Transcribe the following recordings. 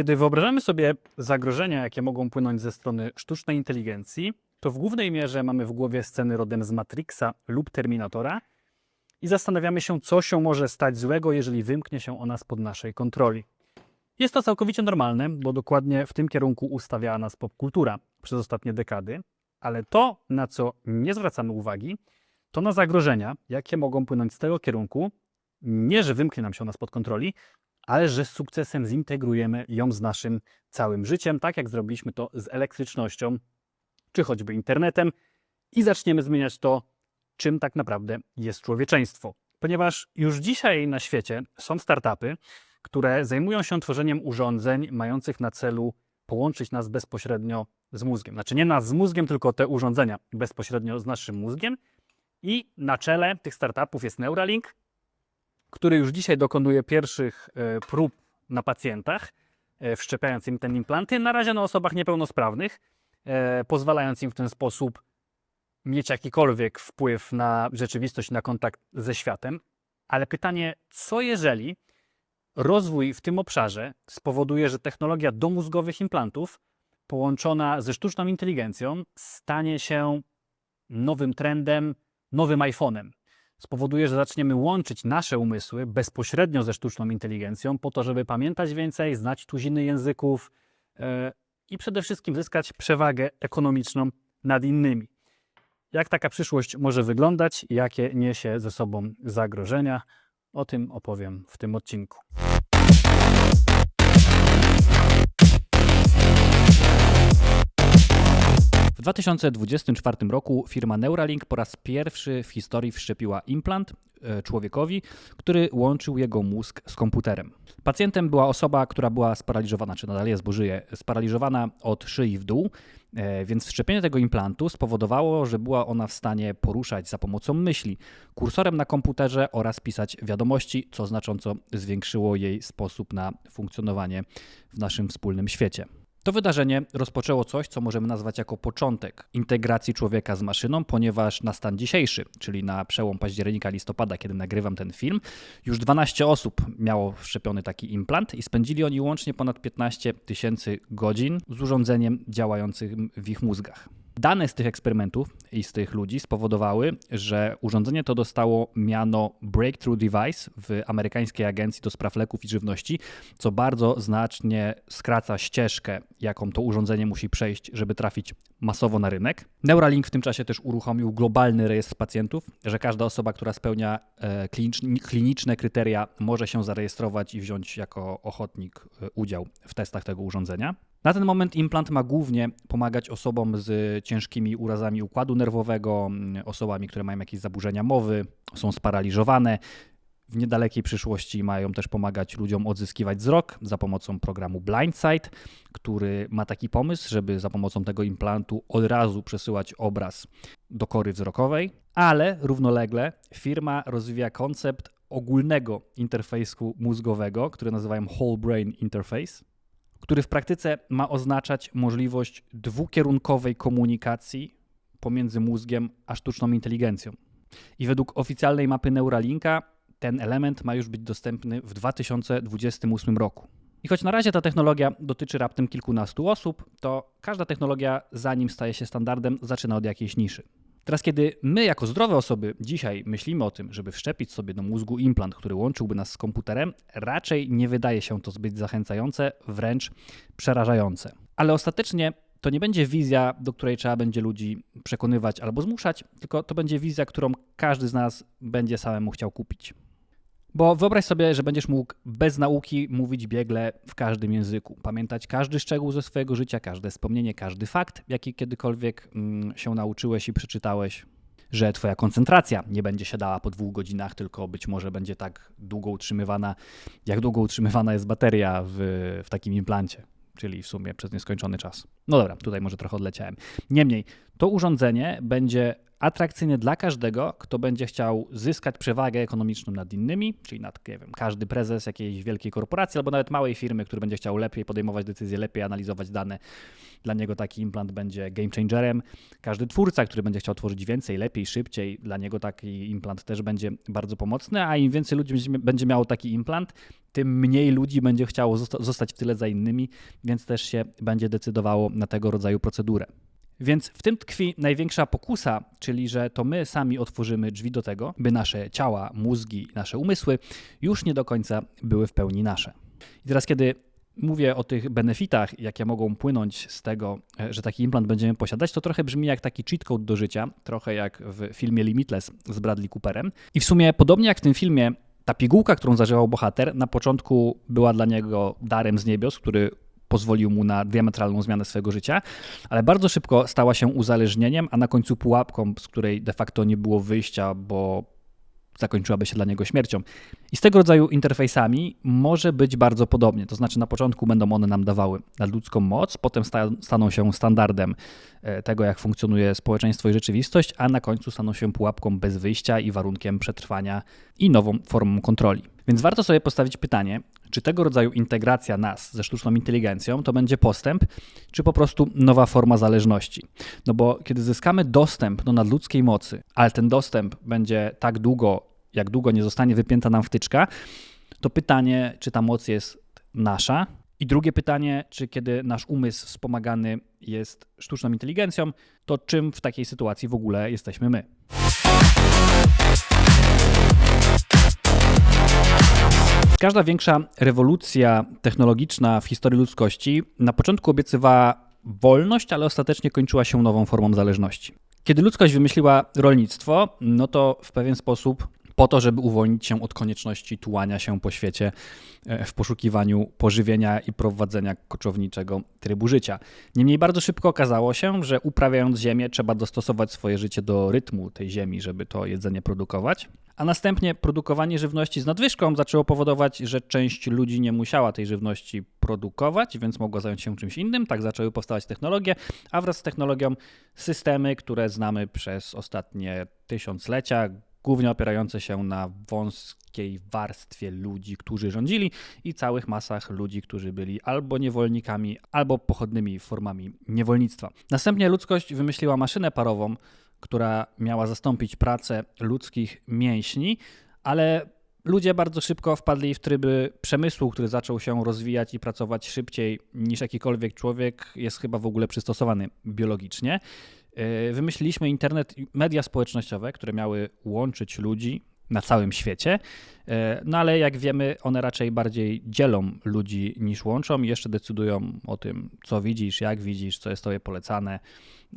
Kiedy wyobrażamy sobie zagrożenia, jakie mogą płynąć ze strony sztucznej inteligencji, to w głównej mierze mamy w głowie sceny rodem z Matrixa lub Terminatora i zastanawiamy się, co się może stać złego, jeżeli wymknie się ona spod naszej kontroli. Jest to całkowicie normalne, bo dokładnie w tym kierunku ustawiała nas popkultura przez ostatnie dekady, ale to, na co nie zwracamy uwagi, to na zagrożenia, jakie mogą płynąć z tego kierunku, nie że wymknie nam się ona spod kontroli, ale że z sukcesem zintegrujemy ją z naszym całym życiem, tak jak zrobiliśmy to z elektrycznością, czy choćby internetem, i zaczniemy zmieniać to, czym tak naprawdę jest człowieczeństwo. Ponieważ już dzisiaj na świecie są startupy, które zajmują się tworzeniem urządzeń mających na celu połączyć nas bezpośrednio z mózgiem. Znaczy nie nas z mózgiem, tylko te urządzenia bezpośrednio z naszym mózgiem. I na czele tych startupów jest Neuralink, który już dzisiaj dokonuje pierwszych e, prób na pacjentach, e, wszczepiając im ten implanty, na razie na osobach niepełnosprawnych, e, pozwalając im w ten sposób mieć jakikolwiek wpływ na rzeczywistość, na kontakt ze światem. Ale pytanie, co jeżeli rozwój w tym obszarze spowoduje, że technologia domózgowych implantów połączona ze sztuczną inteligencją stanie się nowym trendem, nowym iPhone'em. Spowoduje, że zaczniemy łączyć nasze umysły bezpośrednio ze sztuczną inteligencją, po to, żeby pamiętać więcej, znać tuziny języków e, i przede wszystkim zyskać przewagę ekonomiczną nad innymi. Jak taka przyszłość może wyglądać, jakie niesie ze sobą zagrożenia, o tym opowiem w tym odcinku. W 2024 roku firma Neuralink po raz pierwszy w historii wszczepiła implant e, człowiekowi, który łączył jego mózg z komputerem. Pacjentem była osoba, która była sparaliżowana, czy nadal jest, bo żyje, sparaliżowana od szyi w dół, e, więc wszczepienie tego implantu spowodowało, że była ona w stanie poruszać za pomocą myśli kursorem na komputerze oraz pisać wiadomości, co znacząco zwiększyło jej sposób na funkcjonowanie w naszym wspólnym świecie. To wydarzenie rozpoczęło coś, co możemy nazwać jako początek integracji człowieka z maszyną, ponieważ na stan dzisiejszy, czyli na przełom października-listopada, kiedy nagrywam ten film, już 12 osób miało wszczepiony taki implant i spędzili oni łącznie ponad 15 tysięcy godzin z urządzeniem działającym w ich mózgach. Dane z tych eksperymentów i z tych ludzi spowodowały, że urządzenie to dostało miano Breakthrough Device w amerykańskiej agencji do spraw leków i żywności, co bardzo znacznie skraca ścieżkę, jaką to urządzenie musi przejść, żeby trafić masowo na rynek. Neuralink w tym czasie też uruchomił globalny rejestr pacjentów, że każda osoba, która spełnia e, klinicz- kliniczne kryteria, może się zarejestrować i wziąć jako ochotnik e, udział w testach tego urządzenia. Na ten moment implant ma głównie pomagać osobom z ciężkimi urazami układu nerwowego, osobami, które mają jakieś zaburzenia mowy, są sparaliżowane. W niedalekiej przyszłości mają też pomagać ludziom odzyskiwać wzrok za pomocą programu Blindsight, który ma taki pomysł, żeby za pomocą tego implantu od razu przesyłać obraz do kory wzrokowej, ale równolegle firma rozwija koncept ogólnego interfejsu mózgowego, który nazywają Whole Brain Interface który w praktyce ma oznaczać możliwość dwukierunkowej komunikacji pomiędzy mózgiem a sztuczną inteligencją. I według oficjalnej mapy Neuralinka ten element ma już być dostępny w 2028 roku. I choć na razie ta technologia dotyczy raptem kilkunastu osób, to każda technologia, zanim staje się standardem, zaczyna od jakiejś niszy. Teraz, kiedy my, jako zdrowe osoby, dzisiaj myślimy o tym, żeby wszczepić sobie do mózgu implant, który łączyłby nas z komputerem, raczej nie wydaje się to zbyt zachęcające, wręcz przerażające. Ale ostatecznie to nie będzie wizja, do której trzeba będzie ludzi przekonywać albo zmuszać, tylko to będzie wizja, którą każdy z nas będzie samemu chciał kupić. Bo wyobraź sobie, że będziesz mógł bez nauki mówić biegle w każdym języku, pamiętać każdy szczegół ze swojego życia, każde wspomnienie, każdy fakt, jaki kiedykolwiek mm, się nauczyłeś i przeczytałeś, że twoja koncentracja nie będzie siadała po dwóch godzinach, tylko być może będzie tak długo utrzymywana, jak długo utrzymywana jest bateria w, w takim implancie, czyli w sumie przez nieskończony czas. No dobra, tutaj może trochę odleciałem. Niemniej, to urządzenie będzie atrakcyjne dla każdego, kto będzie chciał zyskać przewagę ekonomiczną nad innymi, czyli nad, nie wiem, każdy prezes jakiejś wielkiej korporacji albo nawet małej firmy, który będzie chciał lepiej podejmować decyzje, lepiej analizować dane. Dla niego taki implant będzie game changerem. Każdy twórca, który będzie chciał tworzyć więcej, lepiej, szybciej, dla niego taki implant też będzie bardzo pomocny, a im więcej ludzi będzie miało taki implant, tym mniej ludzi będzie chciało zostać w tyle za innymi, więc też się będzie decydowało na tego rodzaju procedurę. Więc w tym tkwi największa pokusa, czyli że to my sami otworzymy drzwi do tego, by nasze ciała, mózgi, nasze umysły już nie do końca były w pełni nasze. I teraz, kiedy mówię o tych benefitach, jakie mogą płynąć z tego, e, że taki implant będziemy posiadać, to trochę brzmi jak taki cheat code do życia, trochę jak w filmie Limitless z Bradley Cooperem. I w sumie podobnie jak w tym filmie, ta pigułka, którą zażywał bohater, na początku była dla niego darem z niebios, który pozwolił mu na diametralną zmianę swojego życia, ale bardzo szybko stała się uzależnieniem, a na końcu pułapką, z której de facto nie było wyjścia, bo zakończyłaby się dla niego śmiercią. I z tego rodzaju interfejsami może być bardzo podobnie. To znaczy, na początku będą one nam dawały nadludzką moc, potem staną się standardem e, tego, jak funkcjonuje społeczeństwo i rzeczywistość, a na końcu staną się pułapką bez wyjścia i warunkiem przetrwania i nową formą kontroli. Więc warto sobie postawić pytanie, czy tego rodzaju integracja nas ze sztuczną inteligencją to będzie postęp, czy po prostu nowa forma zależności. No bo kiedy zyskamy dostęp do nadludzkiej mocy, ale ten dostęp będzie tak długo, jak długo nie zostanie wypięta nam wtyczka, to pytanie, czy ta moc jest nasza. I drugie pytanie, czy kiedy nasz umysł wspomagany jest sztuczną inteligencją, to czym w takiej sytuacji w ogóle jesteśmy my? Każda większa rewolucja technologiczna w historii ludzkości na początku obiecywała wolność, ale ostatecznie kończyła się nową formą zależności. Kiedy ludzkość wymyśliła rolnictwo, no to w pewien sposób po to, żeby uwolnić się od konieczności tułania się po świecie e, w poszukiwaniu pożywienia i prowadzenia koczowniczego trybu życia. Niemniej bardzo szybko okazało się, że uprawiając ziemię trzeba dostosować swoje życie do rytmu tej ziemi, żeby to jedzenie produkować. A następnie produkowanie żywności z nadwyżką zaczęło powodować, że część ludzi nie musiała tej żywności produkować, więc mogła zająć się czymś innym. Tak zaczęły powstawać technologie, a wraz z technologią systemy, które znamy przez ostatnie tysiąclecia, głównie opierające się na wąskiej warstwie ludzi, którzy rządzili i całych masach ludzi, którzy byli albo niewolnikami, albo pochodnymi formami niewolnictwa. Następnie ludzkość wymyśliła maszynę parową, która miała zastąpić pracę ludzkich mięśni, ale ludzie bardzo szybko wpadli w tryby przemysłu, który zaczął się rozwijać i pracować szybciej niż jakikolwiek człowiek jest chyba w ogóle przystosowany biologicznie. E, wymyśliliśmy internet media społecznościowe, które miały łączyć ludzi na całym świecie. E, no ale jak wiemy, one raczej bardziej dzielą ludzi niż łączą jeszcze decydują o tym, co widzisz, jak widzisz, co jest tobie polecane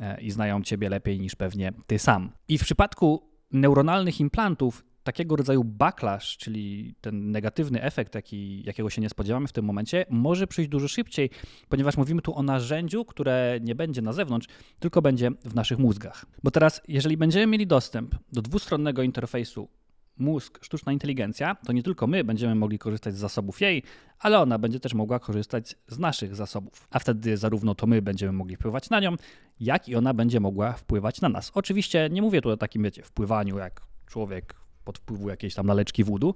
e, i znają ciebie lepiej niż pewnie ty sam. I w przypadku neuronalnych implantów takiego rodzaju backlash, czyli ten negatywny efekt, jaki, jakiego się nie spodziewamy w tym momencie, może przyjść dużo szybciej, ponieważ mówimy tu o narzędziu, które nie będzie na zewnątrz, tylko będzie w naszych mózgach. Bo teraz, jeżeli będziemy mieli dostęp do dwustronnego interfejsu mózg, sztuczna inteligencja, to nie tylko my będziemy mogli korzystać z zasobów jej, ale ona będzie też mogła korzystać z naszych zasobów. A wtedy zarówno to my będziemy mogli wpływać na nią, jak i ona będzie mogła wpływać na nas. Oczywiście nie mówię tu o takim, wiecie, wpływaniu jak człowiek pod wpływu jakiejś tam laleczki wódu,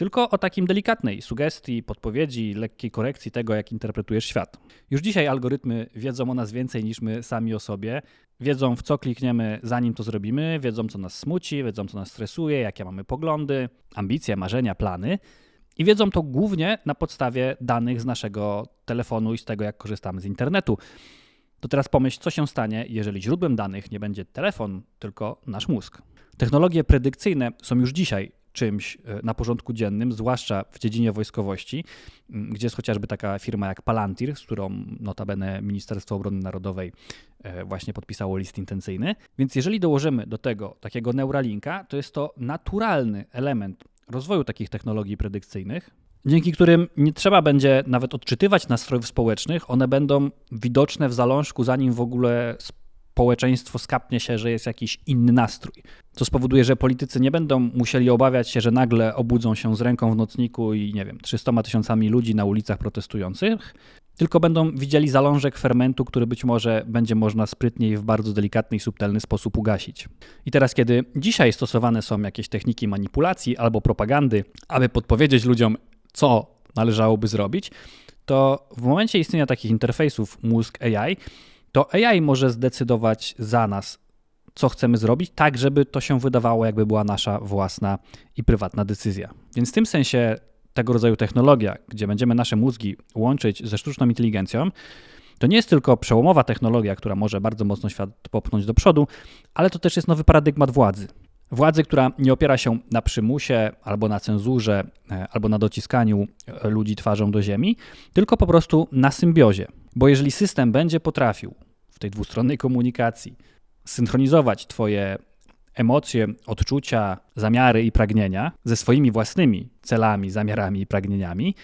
tylko o takim delikatnej sugestii, podpowiedzi, lekkiej korekcji tego, jak interpretujesz świat. Już dzisiaj algorytmy wiedzą o nas więcej niż my sami o sobie. Wiedzą, w co klikniemy, zanim to zrobimy, wiedzą, co nas smuci, wiedzą, co nas stresuje, jakie mamy poglądy, ambicje, marzenia, plany. I wiedzą to głównie na podstawie danych z naszego telefonu i z tego, jak korzystamy z internetu. To teraz pomyśl, co się stanie, jeżeli źródłem danych nie będzie telefon, tylko nasz mózg. Technologie predykcyjne są już dzisiaj czymś e, na porządku dziennym, zwłaszcza w dziedzinie wojskowości, gdzie jest chociażby taka firma jak Palantir, z którą notabene Ministerstwo Obrony Narodowej e, właśnie podpisało list intencyjny. Więc jeżeli dołożymy do tego takiego Neuralinka, to jest to naturalny element rozwoju takich technologii predykcyjnych, dzięki którym nie trzeba będzie nawet odczytywać nastrojów społecznych, one będą widoczne w zalążku, zanim w ogóle społeczeństwo skapnie się, że jest jakiś inny nastrój. Co spowoduje, że politycy nie będą musieli obawiać się, że nagle obudzą się z ręką w nocniku i nie wiem, 300 tysiącami ludzi na ulicach protestujących, tylko będą widzieli zalążek fermentu, który być może będzie można sprytniej w bardzo delikatny i subtelny sposób ugasić. I teraz, kiedy dzisiaj stosowane są jakieś techniki manipulacji albo propagandy, aby podpowiedzieć ludziom, co należałoby zrobić, to w momencie istnienia takich interfejsów mózg AI to AI może zdecydować za nas, co chcemy zrobić, tak żeby to się wydawało, jakby była nasza własna i prywatna decyzja. Więc w tym sensie tego rodzaju technologia, gdzie będziemy nasze mózgi łączyć ze sztuczną inteligencją, to nie jest tylko przełomowa technologia, która może bardzo mocno świat popchnąć do przodu, ale to też jest nowy paradygmat władzy. Władzy, która nie opiera się na przymusie, albo na cenzurze, e, albo na dociskaniu e, ludzi twarzą do ziemi, tylko po prostu na symbiozie. Bo jeżeli system będzie potrafił w tej dwustronnej komunikacji synchronizować Twoje emocje, odczucia, zamiary i pragnienia ze swoimi własnymi celami, zamiarami i pragnieniami,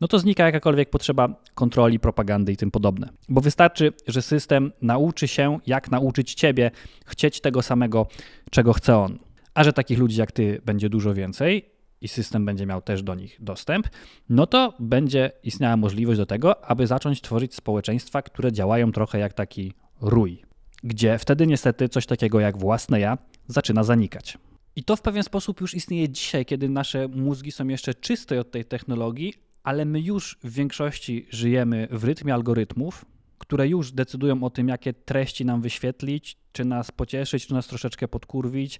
no to znika jakakolwiek potrzeba kontroli, propagandy i tym podobne. Bo wystarczy, że system nauczy się, jak nauczyć ciebie chcieć tego samego, czego chce on. A że takich ludzi jak ty będzie dużo więcej i system będzie miał też do nich dostęp, no to będzie istniała możliwość do tego, aby zacząć tworzyć społeczeństwa, które działają trochę jak taki rój, gdzie wtedy niestety coś takiego jak własne ja zaczyna zanikać. I to w pewien sposób już istnieje dzisiaj, kiedy nasze mózgi są jeszcze czyste od tej technologii, ale my już w większości żyjemy w rytmie algorytmów, które już decydują o tym, jakie treści nam wyświetlić, czy nas pocieszyć, czy nas troszeczkę podkurwić,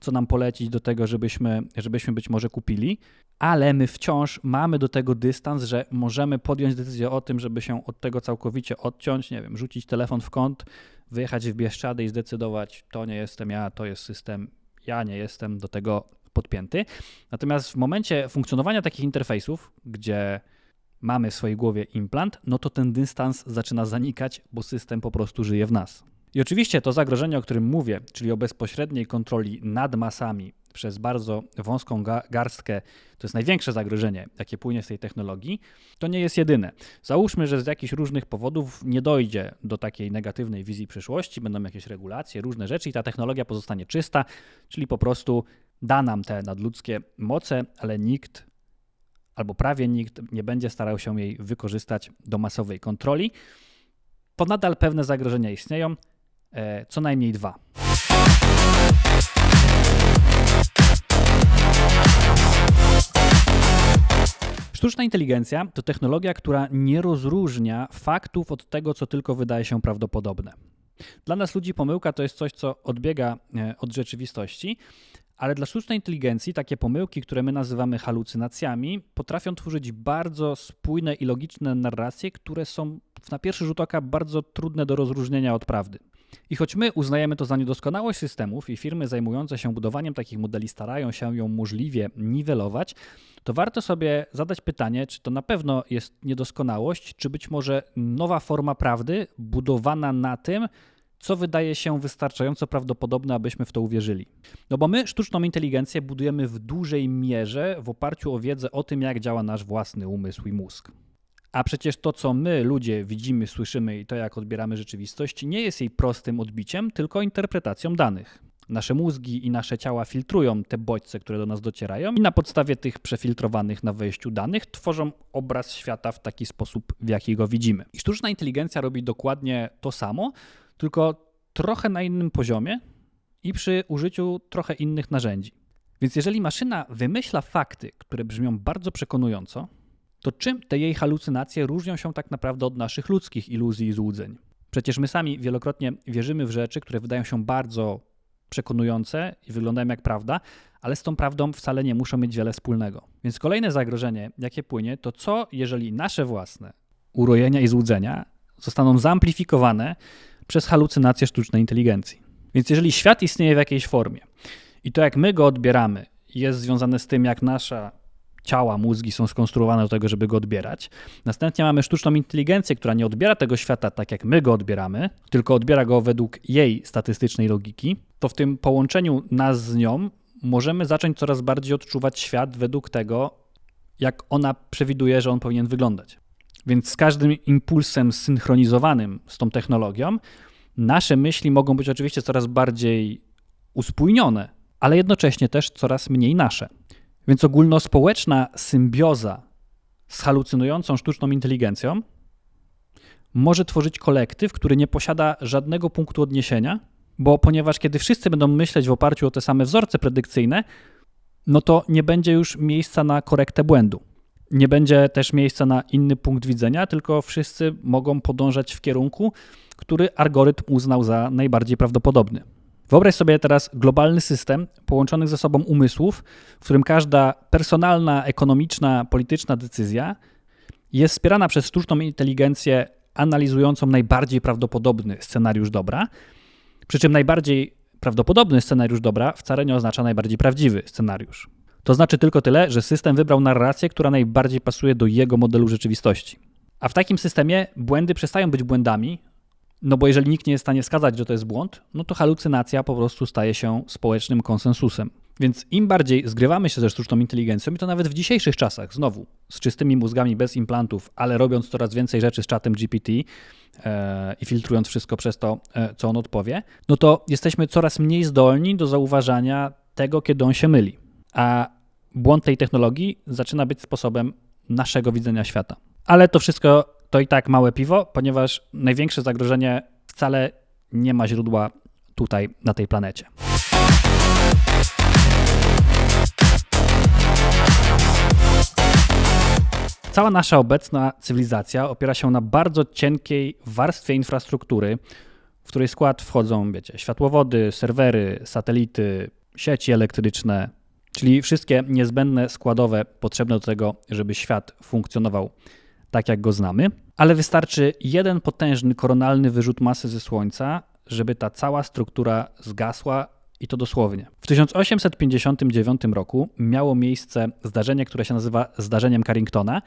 co nam polecić do tego, żebyśmy, żebyśmy być może kupili, ale my wciąż mamy do tego dystans, że możemy podjąć decyzję o tym, żeby się od tego całkowicie odciąć, nie wiem, rzucić telefon w kąt, wyjechać w Bieszczady i zdecydować, to nie jestem ja, to jest system, ja nie jestem do tego podpięty. Natomiast w momencie funkcjonowania takich interfejsów, gdzie mamy w swojej głowie implant, no to ten dystans zaczyna zanikać, bo system po prostu żyje w nas. I oczywiście to zagrożenie, o którym mówię, czyli o bezpośredniej kontroli nad masami przez bardzo wąską garstkę, to jest największe zagrożenie, jakie płynie z tej technologii, to nie jest jedyne. Załóżmy, że z jakichś różnych powodów nie dojdzie do takiej negatywnej wizji przyszłości, będą jakieś regulacje, różne rzeczy i ta technologia pozostanie czysta, czyli po prostu da nam te nadludzkie moce, ale nikt albo prawie nikt nie będzie starał się jej wykorzystać do masowej kontroli, to nadal pewne zagrożenia istnieją, e, co najmniej dwa. Sztuczna inteligencja to technologia, która nie rozróżnia faktów od tego, co tylko wydaje się prawdopodobne. Dla nas ludzi pomyłka to jest coś, co odbiega e, od rzeczywistości, ale dla sztucznej inteligencji takie pomyłki, które my nazywamy halucynacjami, potrafią tworzyć bardzo spójne i logiczne narracje, które są na pierwszy rzut oka bardzo trudne do rozróżnienia od prawdy. I choć my uznajemy to za niedoskonałość systemów i firmy zajmujące się budowaniem takich modeli starają się ją możliwie niwelować, to warto sobie zadać pytanie, czy to na pewno jest niedoskonałość, czy być może nowa forma prawdy budowana na tym, co wydaje się wystarczająco prawdopodobne, abyśmy w to uwierzyli. No bo my sztuczną inteligencję budujemy w dużej mierze w oparciu o wiedzę o tym, jak działa nasz własny umysł i mózg. A przecież to, co my, ludzie, widzimy, słyszymy i to, jak odbieramy rzeczywistość, nie jest jej prostym odbiciem, tylko interpretacją danych. Nasze mózgi i nasze ciała filtrują te bodźce, które do nas docierają, i na podstawie tych przefiltrowanych na wejściu danych tworzą obraz świata w taki sposób, w jaki go widzimy. I sztuczna inteligencja robi dokładnie to samo, tylko trochę na innym poziomie i przy użyciu trochę innych narzędzi. Więc jeżeli maszyna wymyśla fakty, które brzmią bardzo przekonująco, to czym te jej halucynacje różnią się tak naprawdę od naszych ludzkich iluzji i złudzeń? Przecież my sami wielokrotnie wierzymy w rzeczy, które wydają się bardzo przekonujące i wyglądają jak prawda, ale z tą prawdą wcale nie muszą mieć wiele wspólnego. Więc kolejne zagrożenie, jakie płynie, to co, jeżeli nasze własne urojenia i złudzenia zostaną zamplifikowane przez halucynację sztucznej inteligencji. Więc jeżeli świat istnieje w jakiejś formie i to, jak my go odbieramy, jest związane z tym, jak nasza ciała, mózgi są skonstruowane do tego, żeby go odbierać. Następnie mamy sztuczną inteligencję, która nie odbiera tego świata tak, jak my go odbieramy, tylko odbiera go według jej statystycznej logiki. To w tym połączeniu nas z nią możemy zacząć coraz bardziej odczuwać świat według tego, jak ona przewiduje, że on powinien wyglądać. Więc z każdym impulsem synchronizowanym z tą technologią, nasze myśli mogą być oczywiście coraz bardziej uspójnione, ale jednocześnie też coraz mniej nasze. Więc ogólnospołeczna symbioza z halucynującą sztuczną inteligencją może tworzyć kolektyw, który nie posiada żadnego punktu odniesienia, bo ponieważ kiedy wszyscy będą myśleć w oparciu o te same wzorce predykcyjne, no to nie będzie już miejsca na korektę błędu. Nie będzie też miejsca na inny punkt widzenia, tylko wszyscy mogą podążać w kierunku, który algorytm uznał za najbardziej prawdopodobny. Wyobraź sobie teraz globalny system połączonych ze sobą umysłów, w którym każda personalna, ekonomiczna, polityczna decyzja jest wspierana przez sztuczną inteligencję analizującą najbardziej prawdopodobny scenariusz dobra, przy czym najbardziej prawdopodobny scenariusz dobra wcale nie oznacza najbardziej prawdziwy scenariusz. To znaczy tylko tyle, że system wybrał narrację, która najbardziej pasuje do jego modelu rzeczywistości. A w takim systemie błędy przestają być błędami, no bo jeżeli nikt nie jest w stanie wskazać, że to jest błąd, no to halucynacja po prostu staje się społecznym konsensusem. Więc im bardziej zgrywamy się ze sztuczną inteligencją, i to nawet w dzisiejszych czasach, znowu, z czystymi mózgami, bez implantów, ale robiąc coraz więcej rzeczy z czatem GPT e, i filtrując wszystko przez to, e, co on odpowie, no to jesteśmy coraz mniej zdolni do zauważania tego, kiedy on się myli. A błąd tej technologii zaczyna być sposobem naszego widzenia świata. Ale to wszystko to i tak małe piwo, ponieważ największe zagrożenie wcale nie ma źródła tutaj, na tej planecie. Cała nasza obecna cywilizacja opiera się na bardzo cienkiej warstwie infrastruktury, w której skład wchodzą, wiecie, światłowody, serwery, satelity, sieci elektryczne, czyli wszystkie niezbędne składowe potrzebne do tego, żeby świat funkcjonował tak, jak go znamy. Ale wystarczy jeden potężny koronalny wyrzut masy ze Słońca, żeby ta cała struktura zgasła i to dosłownie. W 1859 roku miało miejsce zdarzenie, które się nazywa zdarzeniem Carringtona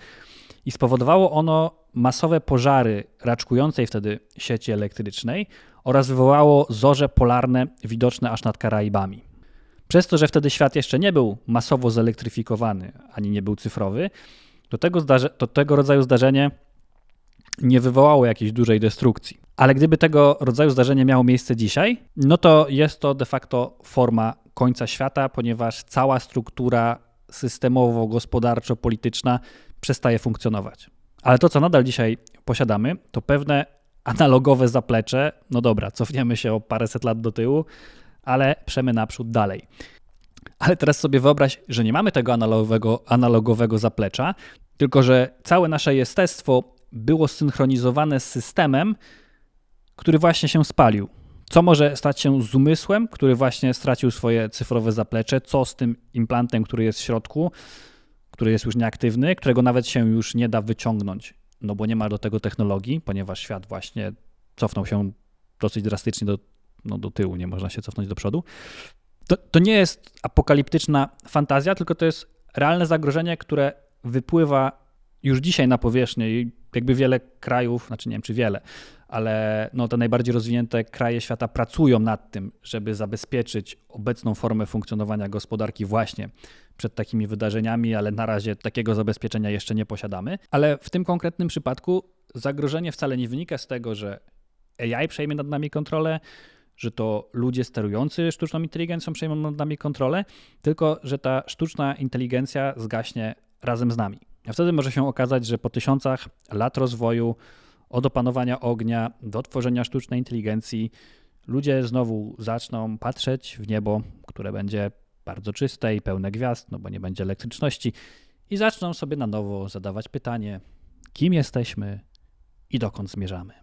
i spowodowało ono masowe pożary raczkującej wtedy sieci elektrycznej oraz wywołało zorze polarne widoczne aż nad Karaibami. Przez to, że wtedy świat jeszcze nie był masowo zelektryfikowany ani nie był cyfrowy, do tego, zdarze- to tego rodzaju zdarzenie nie wywołało jakiejś dużej destrukcji. Ale gdyby tego rodzaju zdarzenie miało miejsce dzisiaj, no to jest to de facto forma końca świata, ponieważ cała struktura systemowo-gospodarczo-polityczna przestaje funkcjonować. Ale to, co nadal dzisiaj posiadamy, to pewne analogowe zaplecze. No dobra, cofniemy się o paręset lat do tyłu, ale przemy naprzód dalej. Ale teraz sobie wyobraź, że nie mamy tego analogowego, analogowego zaplecza, tylko że całe nasze jestestwo było synchronizowane z systemem, który właśnie się spalił. Co może stać się z umysłem, który właśnie stracił swoje cyfrowe zaplecze? Co z tym implantem, który jest w środku, który jest już nieaktywny, którego nawet się już nie da wyciągnąć, no bo nie ma do tego technologii, ponieważ świat właśnie cofnął się dosyć drastycznie do, no do tyłu, nie można się cofnąć do przodu. To, to nie jest apokaliptyczna fantazja, tylko to jest realne zagrożenie, które wypływa już dzisiaj na powierzchnię i jakby wiele krajów, znaczy nie wiem czy wiele, ale no te najbardziej rozwinięte kraje świata pracują nad tym, żeby zabezpieczyć obecną formę funkcjonowania gospodarki właśnie przed takimi wydarzeniami, ale na razie takiego zabezpieczenia jeszcze nie posiadamy. Ale w tym konkretnym przypadku zagrożenie wcale nie wynika z tego, że AI przejmie nad nami kontrolę, że to ludzie sterujący sztuczną inteligencją przejmą nad nami kontrolę, tylko że ta sztuczna inteligencja zgaśnie razem z nami. A wtedy może się okazać, że po tysiącach lat rozwoju, od opanowania ognia do tworzenia sztucznej inteligencji, ludzie znowu zaczną patrzeć w niebo, które będzie bardzo czyste i pełne gwiazd, no bo nie będzie elektryczności, i zaczną sobie na nowo zadawać pytanie, kim jesteśmy i dokąd zmierzamy.